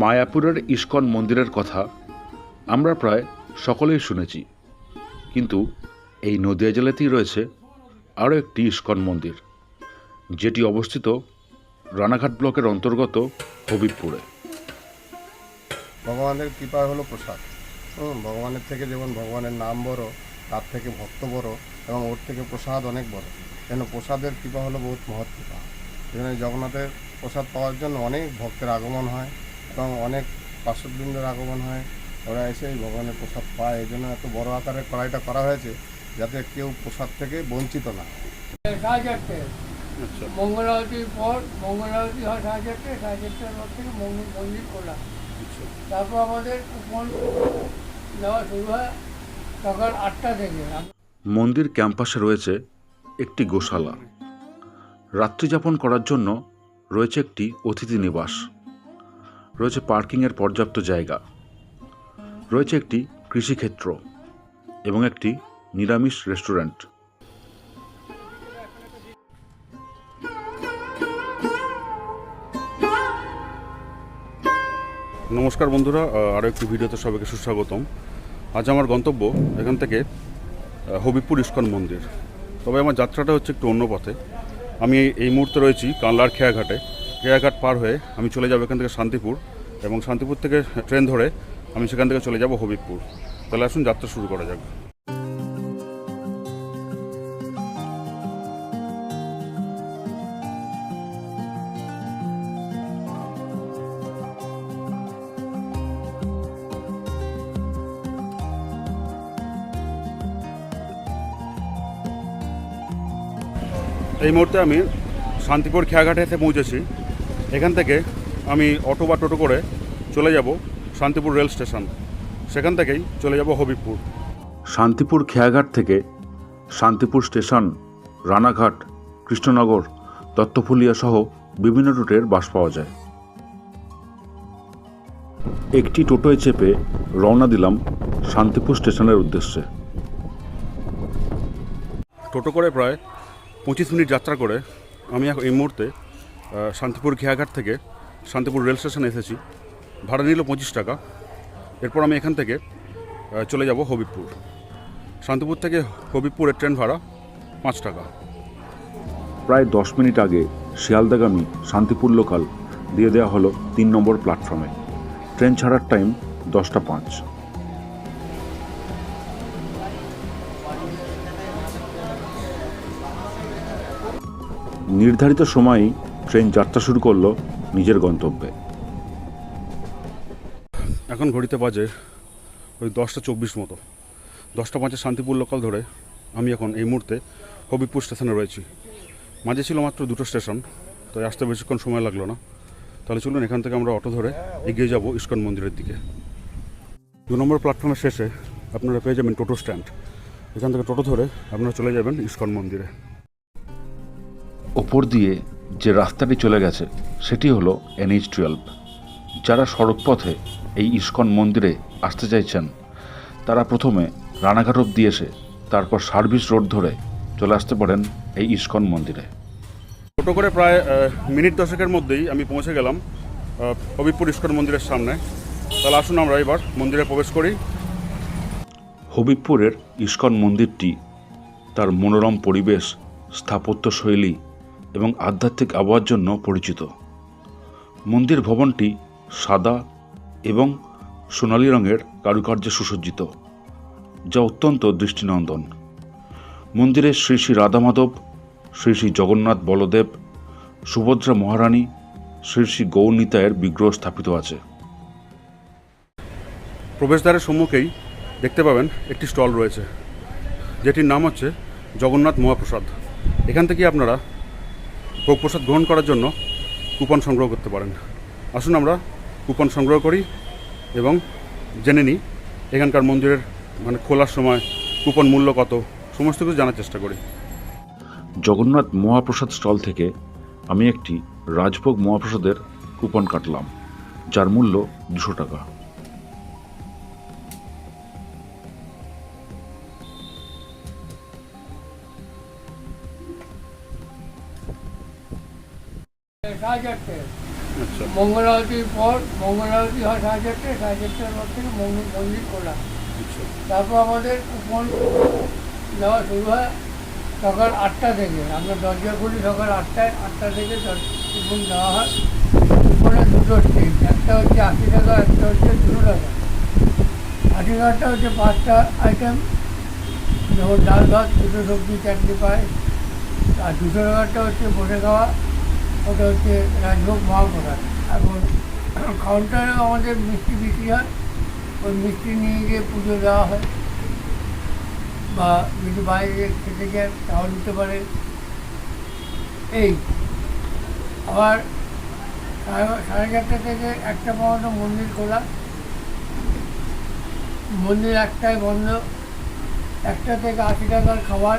মায়াপুরের ইস্কন মন্দিরের কথা আমরা প্রায় সকলেই শুনেছি। কিন্তু এই নদিয়া জেলাতেই রয়েছে আরও একটি ইস্কন মন্দির, যেটি অবস্থিত রানাঘাট ব্লকের অন্তর্গত হবিবপুরে। ভগবানের কৃপা হলো প্রসাদ। ভগবানের থেকে যেমন ভগবানের নাম বড়, তার থেকে ভক্ত বড় এবং ওর থেকে প্রসাদ অনেক বড়। কেন প্রসাদের কৃপা হলো বহুত মহৎ কৃপা। এখানে জগন্নাথের প্রসাদ পাওয়ার জন্য অনেক ভক্তের আগমন হয়। এবং অনেক পার্শ্ববৃন্দের আগমন হয় ওরা এসে এই ভগবানের প্রসাদ পায় এই জন্য এত বড় আকারে কড়াইটা করা হয়েছে যাতে কেউ প্রসাদ থেকে বঞ্চিত না হয়। সাড়ে চারটে। মঙ্গলাবতীর পর মঙ্গলাবতী হয় সাড়ে চারটে সাড়ে চারটের পর থেকে মঙ্গল মন্দির খোলা। তারপর আমাদের কুপন দেওয়া শুরু হয় সকাল আটটা থেকে। মন্দির ক্যাম্পাসে রয়েছে একটি গোশালা। রাত্রিযাপন করার জন্য রয়েছে একটি অতিথি নিবাস। রয়েছে পার্কিংয়ের পর্যাপ্ত জায়গা। রয়েছে একটি কৃষিক্ষেত্র এবং একটি নিরামিষ রেস্টুরেন্ট। নমস্কার বন্ধুরা আরও একটি ভিডিওতে সবাইকে সুস্বাগতম। আজ আমার গন্তব্য এখান থেকে হবিপুর ইস্কন মন্দির। তবে আমার যাত্রাটা হচ্ছে একটু অন্য পথে। আমি এই- মুহূর্তে রয়েছি কানলার খেয়াঘাটে। খেয়াঘাট পার হয়ে আমি চলে যাব এখান থেকে শান্তিপুর এবং শান্তিপুর থেকে ট্রেন ধরে আমি সেখান থেকে চলে যাব হবিবপুর। তাহলে আসুন, যাত্রা শুরু করা যাক। এই মুহূর্তে আমি শান্তিপুর খেয়াঘাটে এসে পৌঁছেছি। এখান থেকে আমি অটো বা টোটো করে চলে যাব শান্তিপুর রেল স্টেশন। সেখান থেকেই চলে যাব হবিবপুর। শান্তিপুর খেয়াঘাট থেকে শান্তিপুর স্টেশন রানাঘাট কৃষ্ণনগর দত্তফুলিয়া সহ বিভিন্ন রুটের বাস পাওয়া যায়। একটি টোটোয় চেপে রওনা দিলাম শান্তিপুর স্টেশনের উদ্দেশ্যে। টোটো করে প্রায় পঁচিশ মিনিট যাত্রা করে আমি এখন এই মুহূর্তে শান্তিপুর খেয়াঘাট থেকে শান্তিপুর রেল স্টেশনে এসেছি। ভাড়া নিল পঁচিশ টাকা। এরপর আমি এখান থেকে চলে যাব হবিবপুর। শান্তিপুর থেকে হবিবপুরের ট্রেন ভাড়া পাঁচ টাকা। প্রায় দশ মিনিট আগে শিয়ালদাগামী শান্তিপুর লোকাল দিয়ে দেওয়া হলো তিন নম্বর প্ল্যাটফর্মে। ট্রেন ছাড়ার টাইম দশটা পাঁচ। নির্ধারিত সময়েই ট্রেন যাত্রা শুরু করল নিজের গন্তব্যে। এখন ঘড়িতে বাজে ওই দশটা চব্বিশ মতো। দশটা পাঁচে শান্তিপুর লোকাল ধরে আমি এখন এই মুহূর্তে হবিপুর স্টেশনে রয়েছি। মাঝে ছিল মাত্র দুটো স্টেশন, তাই আসতে বেশিক্ষণ সময় লাগল না। তাহলে চলুন এখান থেকে আমরা অটো ধরে এগিয়ে যাব ইস্কন মন্দিরের দিকে। দু নম্বর প্ল্যাটফর্মের শেষে আপনারা পেয়ে যাবেন টোটো স্ট্যান্ড। এখান থেকে টোটো ধরে আপনারা চলে যাবেন ইস্কন মন্দিরে। ওপর দিয়ে যে রাস্তাটি চলে গেছে সেটি হলো এনএইচ টুয়েলভ। যারা সড়কপথে এই ইস্কন মন্দিরে আসতে চাইছেন তারা প্রথমে রানাঘাট অব্দি এসে তারপর সার্ভিস রোড ধরে চলে আসতে পারেন এই ইস্কন মন্দিরে। ছোটো করে প্রায় মিনিট দশেকের মধ্যেই আমি পৌঁছে গেলাম আহ, হবিবপুর ইস্কন মন্দিরের সামনে। তাহলে আসুন আমরা এবার মন্দিরে প্রবেশ করি। হবিবপুরের ইস্কন মন্দিরটি তার মনোরম পরিবেশ স্থাপত্য শৈলী এবং আধ্যাত্মিক আবহাওয়ার জন্য পরিচিত। মন্দির ভবনটি সাদা এবং সোনালী রঙের কারুকার্যে সুসজ্জিত, যা অত্যন্ত দৃষ্টিনন্দন। মন্দিরে শ্রী শ্রী রাধা মাধব শ্রী শ্রী জগন্নাথ বলদেব, সুভদ্রা মহারানী, শ্রী শ্রী গৌরনীতায়ের বিগ্রহ স্থাপিত আছে। প্রবেশদ্বারের সম্মুখেই দেখতে পাবেন একটি স্টল রয়েছে, যেটির নাম হচ্ছে জগন্নাথ মহাপ্রসাদ। এখান থেকে আপনারা ভোগ প্রসাদ গ্রহণ করার জন্য কুপন সংগ্রহ করতে পারেন। আসুন আমরা কুপন সংগ্রহ করি এবং জেনে নিই এখানকার মন্দিরের মানে খোলার সময় কুপন মূল্য কত, সমস্ত কিছু জানার চেষ্টা করি। জগন্নাথ মহাপ্রসাদ স্টল থেকে আমি একটি রাজভোগ মহাপ্রসাদের কুপন কাটলাম, যার মূল্য দুশো টাকা। সাড়ে চারটে আচ্ছা। মঙ্গল আরতির পর মঙ্গল আরতি হয় সাড়ে চারটে সাড়ে চারটার পর থেকে মন্দির মন্দির খোলা। আচ্ছা। তারপর আমাদের কুপন দেওয়া শুরু হয় সকাল আটটা থেকে। আমরা দরজা খুলি সকাল আটটায় আটটা থেকে কুপন দেওয়া হয়। কুপনে দুটো স্টেজ একটা হচ্ছে আশি টাকা একটা হচ্ছে দুশো টাকা। আশি টাকাটা হচ্ছে পাঁচটা আইটেম যেমন ডাল ভাত দুটো সবজি চাটনি পায় আর দুশো টাকাটা হচ্ছে বসে খাওয়া। ওটা হচ্ছে রাজভোগ মহাপ্রসাদ এখন কাউন্টারে আমাদের মিষ্টি বিক্রি হয়। ওই মিষ্টি নিয়ে গিয়ে পুজো দেওয়া হয়। বা যদি বাইরে খেতে যায়, তাও নিতে পারে। এই, আবার সাড়ে চারটে থেকে একটা পর্যন্ত মন্দির খোলা। মন্দির একটাই বন্ধ। একটা থেকে আশি টাকার খাবার।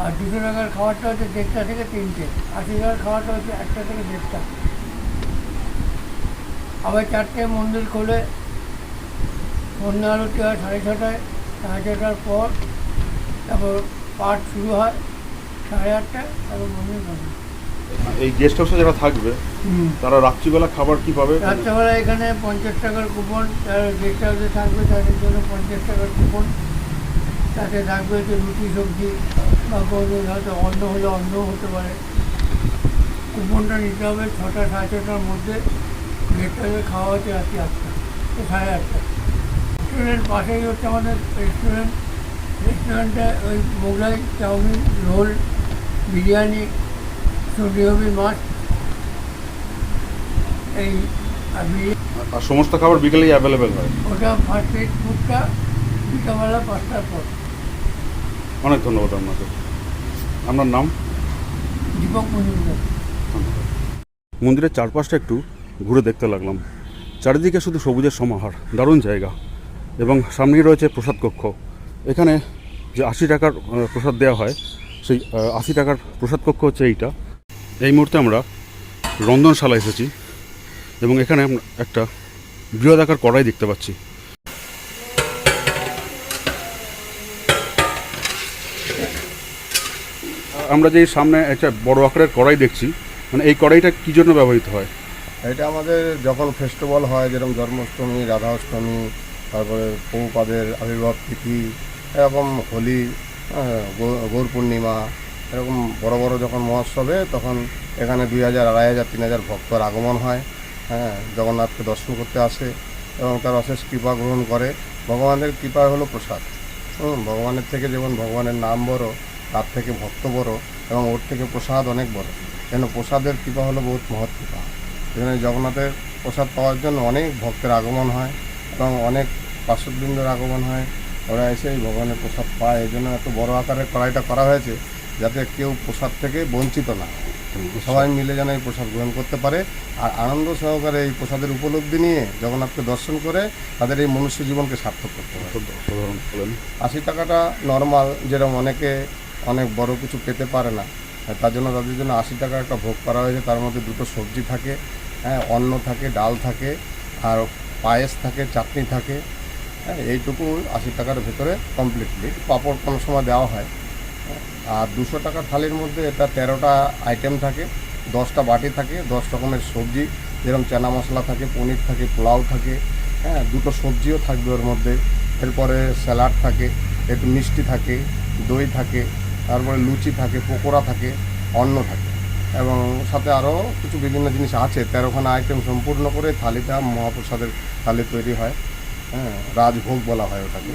আর দুটো টাকার খাবারটা হচ্ছে দেড়টা থেকে তিনটে আশি টাকার খাবারটা হচ্ছে একটা থেকে দেড়টা। আবার চারটে মন্দির খোলে সন্ধ্যা আরতি হয় সাড়ে ছটায় সাড়ে ছটার পর তারপর পাঠ শুরু হয় সাড়ে আটটায় তারপর মন্দির বন্ধ। এই গেস্ট হাউসে যারা থাকবে তারা রাত্রিবেলা খাবার কি পাবে? রাত্রেবেলা এখানে পঞ্চাশ টাকার কুপন যারা গেস্ট হাউসে থাকবে তাদের জন্য পঞ্চাশ টাকার কুপন তাতে থাকবে হচ্ছে রুটি সবজি কোনো হয়তো অন্ন হলে অন্নও হতে পারে। কুপনটা নিতে হবে ছটা সাড়ে ছটার মধ্যে। হাউসে খাওয়া হচ্ছে রাত্রি আটটা। তো সাড়ে আটটা। রেস্টুরেন্ট পাশেই হচ্ছে আমাদের রেস্টুরেন্ট রেস্টুরেন্টে ওই মোগলাই চাউমিন রোল বিরিয়ানি সবজি মাছ এই আর সমস্ত খাবার বিকেলেই অ্যাভেলেবেল হয়। ওটা ফার্স্ট এড ফুডটা বিকালবেলা পাঁচটার পর। অনেক ধন্যবাদ আপনাকে। আপনার নাম? দীপক মজুমদার। মন্দিরের চারপাশটা একটু ঘুরে দেখতে লাগলাম। চারিদিকে শুধু সবুজের সমাহার দারুণ জায়গা। এবং সামনেই রয়েছে প্রসাদ কক্ষ। এখানে যে আশি টাকার প্রসাদ দেওয়া হয় সেই আশি টাকার প্রসাদ কক্ষ হচ্ছে এইটা। এই মুহূর্তে আমরা রন্ধনশালা এসেছি। এবং এখানে আমরা একটা বৃহদাকার কড়াই দেখতে পাচ্ছি। আমরা যে সামনে একটা বড় আকারের কড়াই দেখছি মানে এই কড়াইটা কী জন্য ব্যবহৃত হয়? এটা আমাদের যখন ফেস্টিভ্যাল হয় যেরকম জন্মাষ্টমী রাধাষ্টমী তারপরে পৌপাদের আবির্ভাব তিথি এরকম হোলি হ্যাঁ, গৌর পূর্ণিমা এরকম বড় বড় যখন মহোৎসবে তখন এখানে দুই হাজার আড়াই হাজার তিন হাজার ভক্তর আগমন হয়। হ্যাঁ জগন্নাথকে দর্শন করতে আসে এবং তার অশেষ কৃপা গ্রহণ করে। ভগবানের কৃপা হলো প্রসাদ। ভগবানের থেকে যেমন ভগবানের নাম বড় তার থেকে ভক্ত বড় এবং ওর থেকে প্রসাদ অনেক বড়। কেন প্রসাদের কৃপা হলো বহুত মহৎ কৃপা। এখানে জগন্নাথের প্রসাদ পাওয়ার জন্য অনেক ভক্তের আগমন হয় এবং অনেক পার্শ্ববৃন্দের আগমন হয়। ওরা এসে এই ভগবানের প্রসাদ পায়। এই জন্য এত বড় আকারের কড়াইটা করা হয়েছে যাতে কেউ প্রসাদ থেকে বঞ্চিত না হয়। সবাই মিলে যেন এই প্রসাদ গ্রহণ করতে পারে আর আনন্দ সহকারে এই প্রসাদের উপলব্ধি নিয়ে জগন্নাথকে দর্শন করে তাদের এই মনুষ্য জীবনকে সার্থক করতে পারে আশি টাকাটা নর্মাল যেরকম অনেকে অনেক বড় কিছু পেতে পারে না। তার জন্য তাদের জন্য আশি টাকা একটা ভোগ করা হয়েছে। তার মধ্যে দুটো সবজি থাকে হ্যাঁ অন্ন থাকে, ডাল থাকে, আর পায়েস থাকে, চাটনি থাকে। হ্যাঁ এইটুকু আশি টাকার ভেতরে কমপ্লিটলি পাঁপড় কোনো সময় দেওয়া হয়। আর দুশো টাকার থালির মধ্যে এটা তেরোটা আইটেম থাকে, দশটা বাটি থাকে, দশ রকমের সবজি, যেরকম চানা মশলা থাকে, পনির থাকে, পোলাও থাকে হ্যাঁ দুটো সবজিও থাকবে ওর মধ্যে। এরপরে স্যালাড থাকে, একটু মিষ্টি থাকে, দই থাকে তারপরে লুচি থাকে পকোড়া থাকে অন্ন থাকে। এবং সাথে আরও কিছু বিভিন্ন জিনিস আছে তেরোখানা আইটেম সম্পূর্ণ করে থালিটা মহাপ্রসাদের থালি তৈরি হয়। হ্যাঁ রাজভোগ বলা হয় ওটাকে।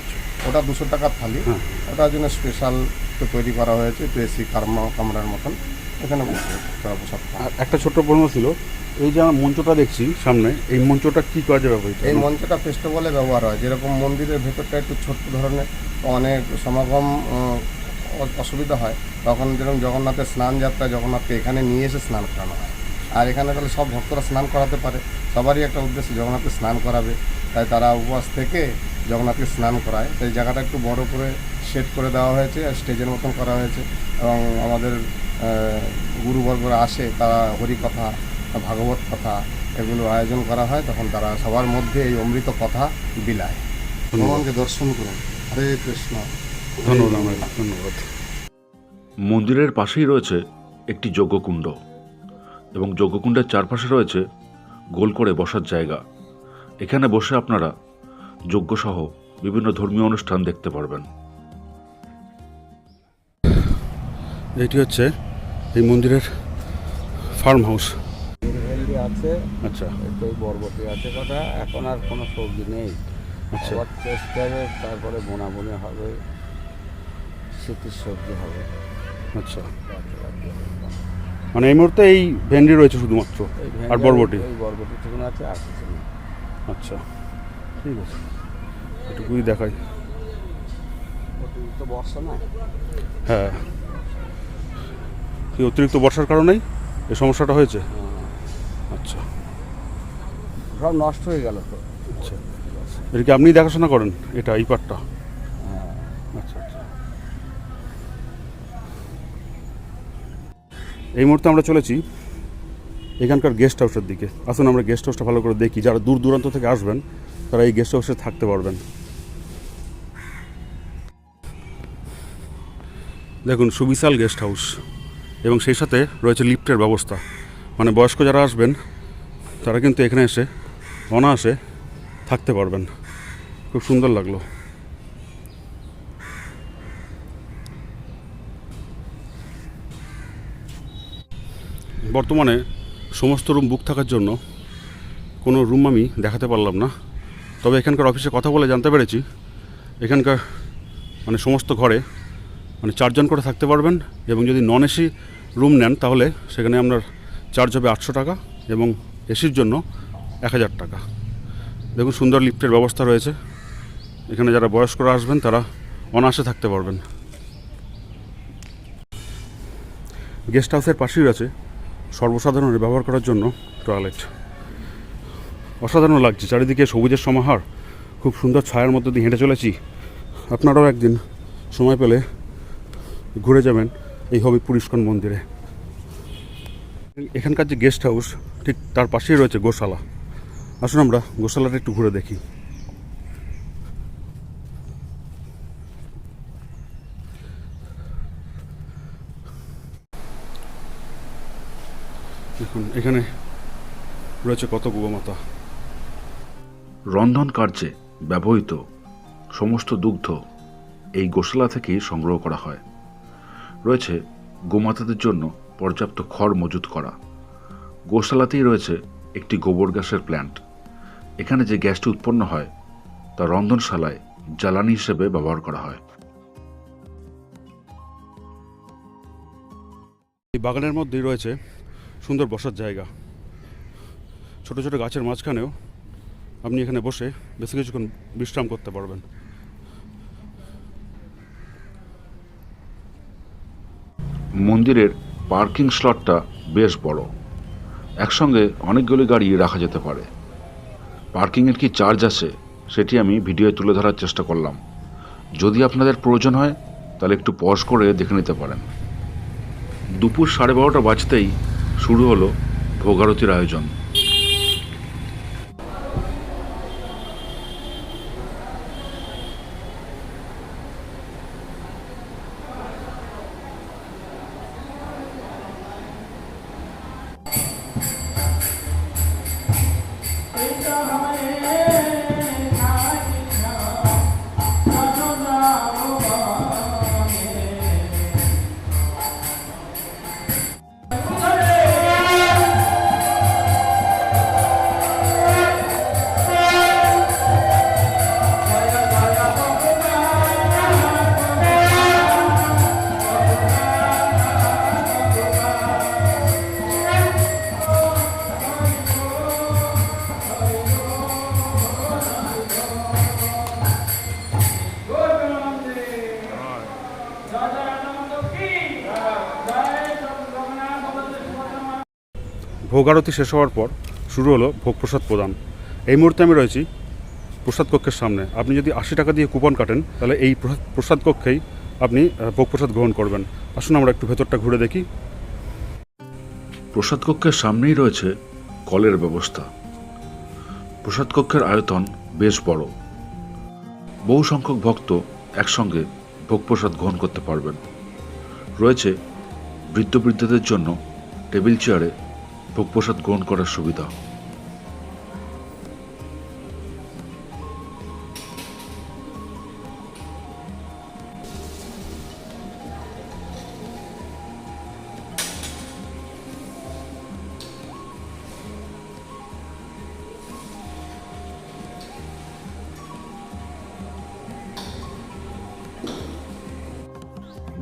ওটা দুশো টাকার থালি। হ্যাঁ। ওটার জন্য স্পেশাল তো তৈরি করা হয়েছে এসি কারমা কামরার মতন। এখানে প্রসাদ একটা ছোট্ট প্রশ্ন ছিল এই যে আমার মঞ্চটা দেখছি সামনে এই মঞ্চটা কি কাজে ব্যবহৃত এই মঞ্চটা ফেস্টিভ্যালে ব্যবহার হয়। যেরকম মন্দিরের ভেতরটা একটু ছোট্ট ধরনের অনেক সমাগম অসুবিধা হয়। তখন যেরকম জগন্নাথের স্নান যাত্রা, জগন্নাথকে এখানে নিয়ে এসে স্নান করানো হয়। আর এখানে তাহলে সব ভক্তরা স্নান করাতে পারে। সবারই একটা উদ্দেশ্য জগন্নাথকে স্নান করাবে। তাই তারা উপবাস থেকে জগন্নাথকে স্নান করায়। সেই জায়গাটা একটু বড় করে সেট করে দেওয়া হয়েছে আর স্টেজের মতন করা হয়েছে। এবং আমাদের গুরুবর্গরা আসে, তারা হরিকথা, ভাগবত কথা এগুলো আয়োজন করা হয়। তখন তারা সবার মধ্যে এই অমৃত কথা বিলায়। ভগবানকে দর্শন করুন। হরে কৃষ্ণ। ধন্যবাদ আমার ধন্যবাদ। মন্দিরের পাশেই রয়েছে একটি যজ্ঞকুণ্ড এবং যজ্ঞকুণ্ডের চারপাশে রয়েছে গোল করে বসার জায়গা। এখানে বসে আপনারা যজ্ঞসহ বিভিন্ন ধর্মীয় অনুষ্ঠান দেখতে পারবেন। এটি হচ্ছে এই মন্দিরের ফার্ম হাউস আছে আচ্ছা। একটু বরবটি আছে কথা এখন আর কোনো সবজি নেই। আচ্ছা। আবার চেষ্টা তারপরে বোনা বনে হবে। শীতের সবজি হবে। আচ্ছা। মানে এই মুহূর্তে এই ভেন্ডি রয়েছে শুধুমাত্র আর বরবটি? বরবটি টুকুন আছে আর কিছু নেই। আচ্ছা ঠিক আছে। এটুকুই দেখাই। অতিরিক্ত বর্ষা না? হ্যাঁ। কি অতিরিক্ত বর্ষার কারণেই এই সমস্যাটা হয়েছে? আচ্ছা। সব নষ্ট হয়ে গেল তো। আচ্ছা। এটা কি আপনি দেখাশোনা করেন এটা এই পার্টটা হ্যাঁ আচ্ছা আচ্ছা এই মুহূর্তে আমরা চলেছি এখানকার গেস্ট হাউসের দিকে। আসুন আমরা গেস্ট হাউসটা ভালো করে দেখি। যারা দূর দূরান্ত থেকে আসবেন, তারা এই গেস্ট হাউসে থাকতে পারবেন। দেখুন, সুবিশাল গেস্ট হাউস এবং সেই সাথে রয়েছে লিফটের ব্যবস্থা। মানে বয়স্ক যারা আসবেন, তারা কিন্তু এখানে এসে অনায়াসে থাকতে পারবেন। খুব সুন্দর লাগল। বর্তমানে সমস্ত রুম বুক থাকার জন্য কোনো রুম আমি দেখাতে পারলাম না। তবে এখানকার অফিসে কথা বলে জানতে পেরেছি। এখানকার মানে সমস্ত ঘরে মানে চারজন করে থাকতে পারবেন এবং যদি নন এসি রুম নেন তাহলে সেখানে আপনার চার্জ হবে আটশো টাকা এবং এসির জন্য এক হাজার টাকা। দেখুন সুন্দর লিফটের ব্যবস্থা রয়েছে। এখানে যারা বয়স্করা আসবেন তারা অনায়াসে থাকতে পারবেন। গেস্ট হাউসের পাশেই আছে। সর্বসাধারণের ব্যবহার করার জন্য টয়লেট অসাধারণ লাগছে, চারিদিকে সবুজের সমাহার, খুব সুন্দর ছায়ার মধ্যে দিয়ে হেঁটে চলেছি। আপনারাও একদিন সময় পেলে ঘুরে যাবেন এই হবিপুর ইস্কন মন্দিরে। এখানকার যে গেস্ট হাউস ঠিক তার পাশেই রয়েছে গোশালা। আসুন আমরা গোশালাটা একটু ঘুরে দেখি দেখুন এখানে রয়েছে কত গোমাতা রন্ধন কার্যে ব্যবহৃত সমস্ত দুগ্ধ এই গোশালা থেকেই সংগ্রহ করা হয়। রয়েছে গোমাতাদের জন্য পর্যাপ্ত খড় মজুত করা। গোশালাতেই রয়েছে একটি গোবর গ্যাসের প্ল্যান্ট। এখানে যে গ্যাসটি উৎপন্ন হয় তা রন্ধনশালায় জ্বালানি হিসেবে ব্যবহার করা হয়। এই বাগানের মধ্যেই রয়েছে সুন্দর বসার জায়গা। ছোট ছোট গাছের মাঝখানেও আপনি এখানে বসে বেশি কিছুক্ষণ বিশ্রাম করতে পারবেন। মন্দিরের পার্কিং স্লটটা বেশ বড়। একসঙ্গে অনেকগুলি গাড়ি রাখা যেতে পারে। পার্কিংয়ের কি চার্জ আছে, সেটি আমি ভিডিওয়ে তুলে ধরার চেষ্টা করলাম। যদি আপনাদের প্রয়োজন হয়, তাহলে একটু পজ করে দেখে নিতে পারেন। দুপুর সাড়ে বারোটা বাজতেই শুরু হলো ভোগারতির আয়োজন। ভোগ আরতি শেষ হওয়ার পর শুরু হলো ভোগ প্রসাদ প্রদান। এই মুহূর্তে আমি রয়েছি প্রসাদ কক্ষের সামনে। আপনি যদি আশি টাকা দিয়ে কুপন কাটেন, তাহলে এই প্রসাদ- কক্ষেই আপনি ভোগ প্রসাদ গ্রহণ করবেন। আসুন আমরা একটু ভেতরটা ঘুরে দেখি। প্রসাদ কক্ষের সামনেই রয়েছে কলের ব্যবস্থা। প্রসাদ কক্ষের আয়তন বেশ বড়। বহু সংখ্যক ভক্ত একসঙ্গে ভোগ প্রসাদ গ্রহণ করতে পারবেন। রয়েছে বৃদ্ধ বৃদ্ধদের জন্য টেবিল চেয়ারে ভোগ প্রসাদ গ্রহণ করার সুবিধা।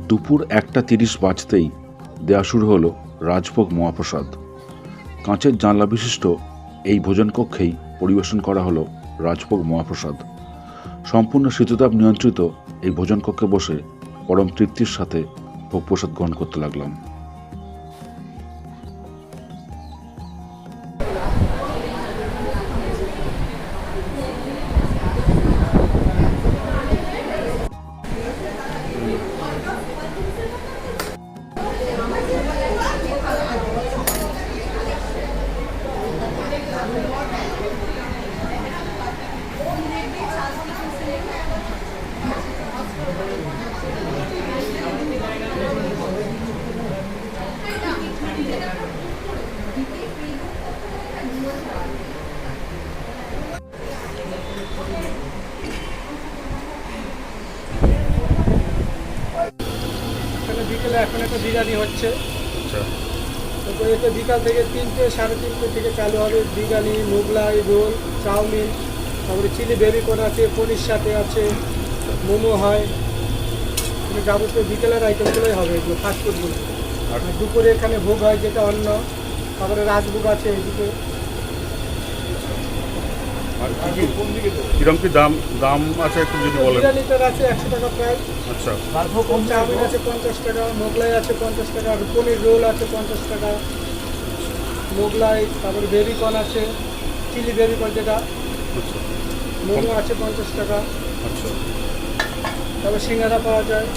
দুপুর একটা তিরিশ বাজতেই দেয়া শুরু হলো রাজভোগ মহাপ্রসাদ। কাঁচের জানলা বিশিষ্ট এই ভোজনকক্ষেই পরিবেশন করা হলো রাজভোগ মহাপ্রসাদ। সম্পূর্ণ শীততাপ নিয়ন্ত্রিত এই ভোজন কক্ষে বসে পরম তৃপ্তির সাথে ভোগ প্রসাদ গ্রহণ করতে লাগলাম। বিরিয়ানি হচ্ছে। তো তারপরে এতে বিকাল থেকে তিনটে সাড়ে তিনটে থেকে চালু হবে biryani Mughlai roll chow mein তারপরে চিলি বেবি কর্ন আছে পনির সাথে আছে মোমো হয়। মানে যাবতীয় বিকেলের আইটেমগুলোই হবে এগুলো ফাস্টফুডগুলো আর দুপুরে এখানে ভোগ হয় যেটা অন্য তারপরে রাজভোগ আছে এদিকে। আর কি কি? কিরম কি দাম দাম আছে একটু যদি বলেন? বিরিয়ানিটার আছে একশো টাকা আচ্ছা। চাউমিন আছে পঞ্চাশ টাকা মোগলাই আছে পঞ্চাশ টাকা পনির রোল আছে পঞ্চাশ টাকা। মোগলাই তারপরে বেবিকর্ন আছে চিলি বেবি কর্ন যেটা। আচ্ছা। মোমো আছে পঞ্চাশ টাকা। আচ্ছা। তারপর সিঙ্গারা পাওয়া যায়।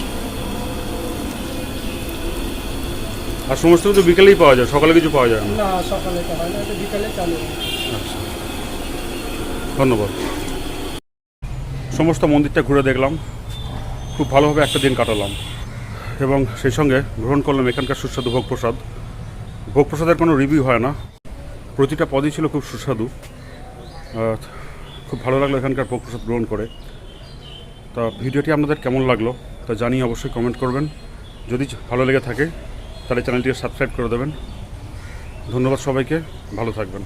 আর সমস্ত কিছু বিকেলেই পাওয়া যায়? সকালে কিছু পাওয়া যায় না? সকালে না এটা বিকালে চালু আচ্ছা। ধন্যবাদ। সমস্ত মন্দিরটা ঘুরে দেখলাম। খুব ভালোভাবে একটা দিন কাটালাম। এবং সেই সঙ্গে গ্রহণ করলাম এখানকার সুস্বাদু ভোগ প্রসাদ ভোগ প্রসাদের কোনো রিভিউ হয় না। প্রতিটা পদই ছিল খুব সুস্বাদু। খুব ভালো লাগল এখানকার ভোগ প্রসাদ গ্রহণ করে। তা ভিডিওটি আপনাদের কেমন লাগল তা জানিয়ে অবশ্যই কমেন্ট করবেন। যদি ভালো লেগে থাকে, তাহলে চ্যানেলটিকে সাবস্ক্রাইব করে দেবেন। ধন্যবাদ সবাইকে। ভালো থাকবেন।